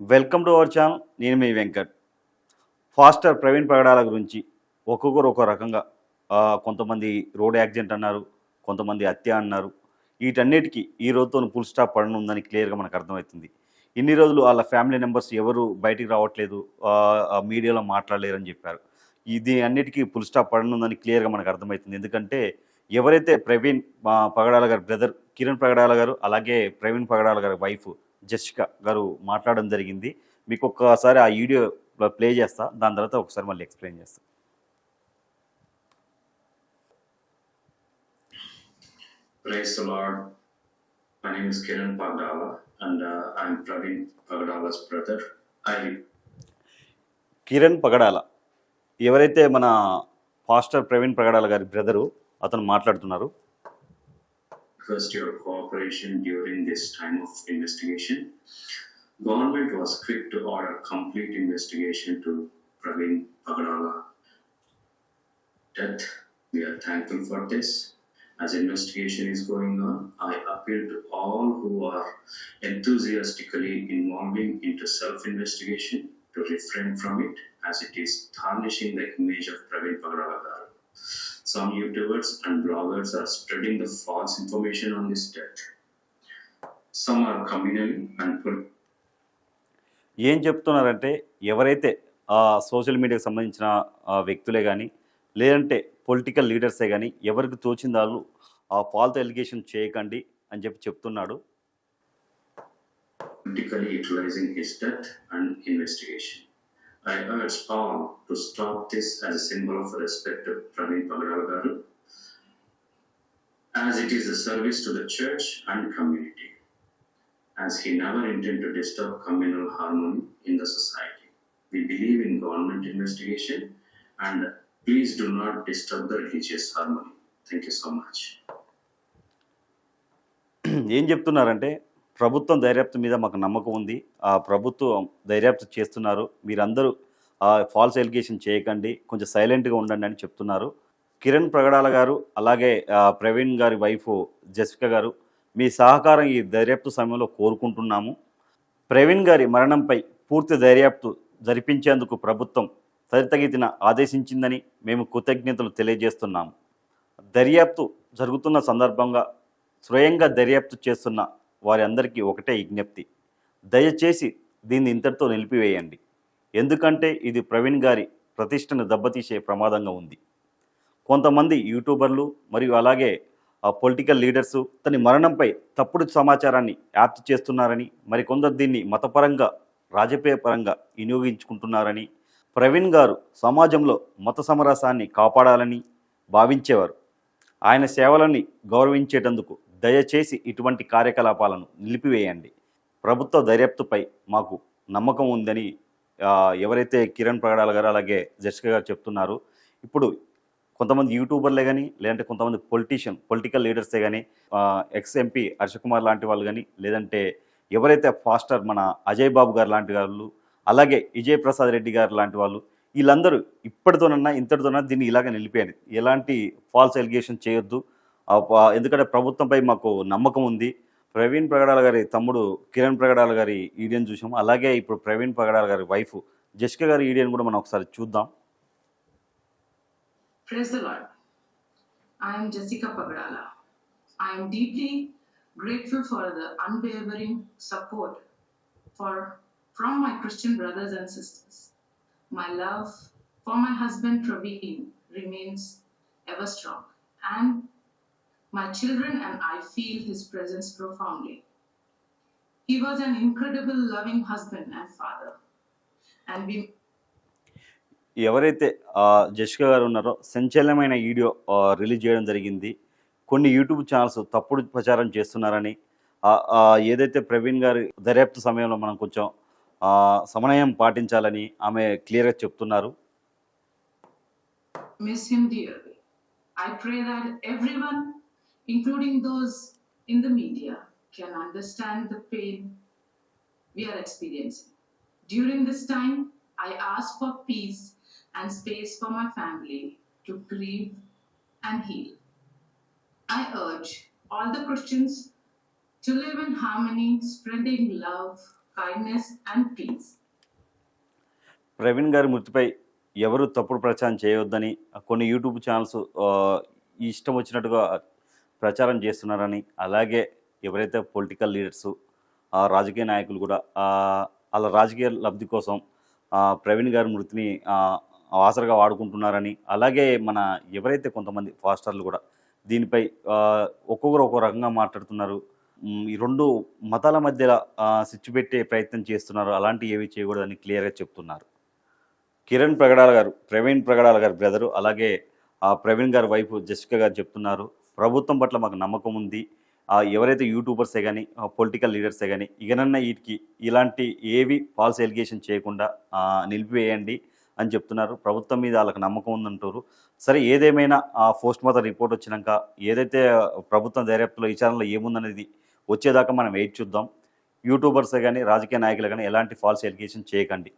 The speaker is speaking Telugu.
Welcome to our channel. నేను మీ వెంకట్. ఫాస్టర్ ప్రవీణ్ పగడాల గురించి ఒక్కొక్కరు ఒక్కో రకంగా కొంతమంది రోడ్ యాక్సిడెంట్ అన్నారు కొంతమంది హత్య అన్నారు. వీటన్నిటికీ ఈ రోజుతో ఫుల్ స్టాప్ పడనుందని క్లియర్గా మనకు అర్థమవుతుంది. ఇన్ని రోజులు వాళ్ళ ఫ్యామిలీ మెంబర్స్ ఎవరు బయటికి రావట్లేదు మీడియాలో మాట్లాడలేరని చెప్పారు. ఇది అన్నిటికీ ఫుల్ స్టాప్ పడనుందని క్లియర్గా మనకు అర్థమవుతుంది. ఎందుకంటే ఎవరైతే ప్రవీణ్ పగడాల గారి బ్రదర్ కిరణ్ పగడాల గారు అలాగే ప్రవీణ్ పగడాల గారి వైఫ్ జస్టిక గారు మాట్లాడడం జరిగింది. మీకు ఒక్కసారి ఆ వీడియో ప్లే చేస్తా. దాని తర్వాత ఒకసారి మళ్ళీ ఎక్స్ప్లెయిన్ చేస్తా. Praise the Lord. My name is Kiran Pagdala and uh, I'm Praveen Pagdala's brother. I Kiran పగడాల ఎవరైతే మన పాస్టర్ ప్రవీణ్ పగడాల గారి బ్రదరు అతను మాట్లాడుతున్నారు. Request your cooperation during this time of investigation. Government was quick to order complete investigation to Praveen Pagdala death. We are thankful for this. As investigation is going on, I appeal to all who are enthusiastically involving into self-investigation to refrain from it as it is tarnishing the image of Praveen Pagdala garu. Some YouTubers and bloggers are spreading the false information on this death. Some are communally and ఏం చెప్తున్నారంటే ఎవరైతే ఆ సోషల్ మీడియాకి సంబంధించిన వ్యక్తులే కానీ లేదంటే పొలిటికల్ లీడర్సే కానీ ఎవరికి తోచిన వాళ్ళు ఆ ఫాల్త్ ఎలిగేషన్ చేయకండి అని చెప్పి చెప్తున్నాడు politically utilizing his death and investigation. I urge all to stop this as a symbol of respect to Praveen Pagadala garu, as it is a service to the church and community, as he never intended to disturb communal harmony in the society. We believe in government investigation and please do not disturb the religious harmony. Thank you so much. ఏం చెప్తున్నారంటే ప్రభుత్వం దర్యాప్తు మీద మాకు నమ్మకం ఉంది ఆ ప్రభుత్వం దర్యాప్తు చేస్తున్నారు మీరందరూ ఫాల్స్ ఎలిగేషన్ చేయకండి కొంచెం సైలెంట్గా ఉండండి అని చెప్తున్నారు. కిరణ్ ప్రగడాల గారు అలాగే ప్రవీణ్ గారి వైఫ్ జస్విక గారు మీ సహకారం ఈ దర్యాప్తు సమయంలో కోరుకుంటున్నాము. ప్రవీణ్ గారి మరణంపై పూర్తి దర్యాప్తు జరిపించేందుకు ప్రభుత్వం తదితగితిన ఆదేశించిందని మేము కృతజ్ఞతలు తెలియజేస్తున్నాము. దర్యాప్తు జరుగుతున్న సందర్భంగా స్వయంగా దర్యాప్తు చేస్తున్న వారి అందరికీ ఒకటే విజ్ఞప్తి. దయచేసి దీన్ని ఇంతటితో నిలిపివేయండి. ఎందుకంటే ఇది ప్రవీణ్ గారి ప్రతిష్టను దెబ్బతీసే ప్రమాదంగా ఉంది. కొంతమంది యూట్యూబర్లు మరియు అలాగే ఆ పొలిటికల్ లీడర్సు తన మరణంపై తప్పుడు సమాచారాన్ని వ్యాప్తి చేస్తున్నారని మరికొందరు దీన్ని మతపరంగా రాజకీయ పరంగా వినియోగించుకుంటున్నారని ప్రవీణ్ గారు సమాజంలో మత సమరసాన్ని కాపాడాలని భావించేవారు. ఆయన సేవలని గౌరవించేటందుకు దయచేసి ఇటువంటి కార్యకలాపాలను నిలిపివేయండి. ప్రభుత్వ దర్యాప్తుపై మాకు నమ్మకం ఉందని ఎవరైతే కిరణ్ ప్రగడాల గారు అలాగే జస్టిక గారు చెప్తున్నారు ఇప్పుడు కొంతమంది యూట్యూబర్లే కానీ లేదంటే కొంతమంది పొలిటీషియన్ పొలిటికల్ లీడర్సే కానీ ఎక్స్ ఎంపీ హర్ష కుమార్ లాంటి వాళ్ళు కానీ లేదంటే ఎవరైతే ఫాస్టర్ మన అజయ్ బాబు గారు లాంటి వాళ్ళు అలాగే విజయ్ ప్రసాద్ రెడ్డి గారు లాంటి వాళ్ళు వీళ్ళందరూ ఇప్పటితోనన్నా ఇంతటితోనన్నా దీన్ని ఇలాగ నిలిపేయండి. ఎలాంటి ఫాల్స్ ఎలిగేషన్ చేయొద్దు. ఎందుకంటే ప్రభుత్వంపై మాకు నమ్మకం ఉంది. ప్రవీణ్ ప్రగడాల గారి తమ్ముడు కిరణ్ ప్రగడాల గారి ఈడియన్ చూసాము అలాగే ఇప్పుడు ప్రవీణ్ ప్రగడాల గారి వైఫ్ జస్క గారి ఈడియన్ కూడా మనం ఒకసారి చూద్దాం Praise the Lord. I am Jessica Pagadala. I am deeply grateful for the unwavering support for from my Christian brothers and sisters. My love for my husband Praveen remains ever strong, and my children and I feel his presence profoundly. He was an incredible loving husband and father. And we ఎవరైతే జషికా గారు ఉన్నారో సంచలనమైన వీడియో రిలీజ్ చేయడం జరిగింది కొన్ని యూట్యూబ్ ఛానల్స్ తప్పుడు ప్రచారం చేస్తున్నారని ఏదైతే ప్రవీణ్ గారి దర్యాప్తు సమయంలో మనం కొంచెం సమన్వయం పాటించాలని ఆమె క్లియర్గా చెప్తున్నారు including those in the media, can understand the pain we are experiencing. During this time, I ask for peace and space for my family to grieve and heal. I urge all the Christians to live in harmony, spreading love, kindness, and peace. Praveen గారి మృతిపై ఎవరు తప్పుడు ప్రచారం చేయవద్దని కొన్ని యూట్యూబ్ ఛానల్స్ ఇష్టం వచ్చినట్టుగా ప్రచారం చేస్తున్నారని అలాగే ఎవరైతే పొలిటికల్ లీడర్స్ రాజకీయ నాయకులు కూడా వాళ్ళ రాజకీయ లబ్ధి కోసం ప్రవీణ్ గారి మృతిని ఆసరగా వాడుకుంటున్నారని అలాగే మన ఎవరైతే కొంతమంది ఫాస్టర్లు కూడా దీనిపై ఒక్కొక్కరు ఒక్కో రకంగా మాట్లాడుతున్నారు. ఈ రెండు మతాల మధ్య సిచ్చు పెట్టే ప్రయత్నం చేస్తున్నారు. అలాంటివి ఏవి చేయకూడదని క్లియర్గా చెప్తున్నారు. కిరణ్ ప్రగడాల గారు ప్రవీణ్ ప్రగడాల గారి బ్రదరు అలాగే ఆ ప్రవీణ్ గారి వైఫ్ జస్టిక గారు చెప్తున్నారు. ప్రభుత్వం పట్ల మాకు నమ్మకం ఉంది. ఎవరైతే యూట్యూబర్సే కానీ పొలిటికల్ లీడర్సే కానీ ఇకనన్నా వీటికి ఇలాంటి ఏవి ఫాల్స్ ఎలిగేషన్ చేయకుండా నిలిపివేయండి అని చెప్తున్నారు. ప్రభుత్వం మీద వాళ్ళకి నమ్మకం ఉందంటారు. సరే ఏదేమైనా ఆ పోస్ట్ మార్టం రిపోర్ట్ వచ్చినాక ఏదైతే ప్రభుత్వం దర్యాప్తులో విచారణలో ఏముందనేది వచ్చేదాకా మనం వెయిట్ చూద్దాం. యూట్యూబర్సే కానీ రాజకీయ నాయకులు కానీ ఎలాంటి ఫాల్స్ ఎలిగేషన్ చేయకండి.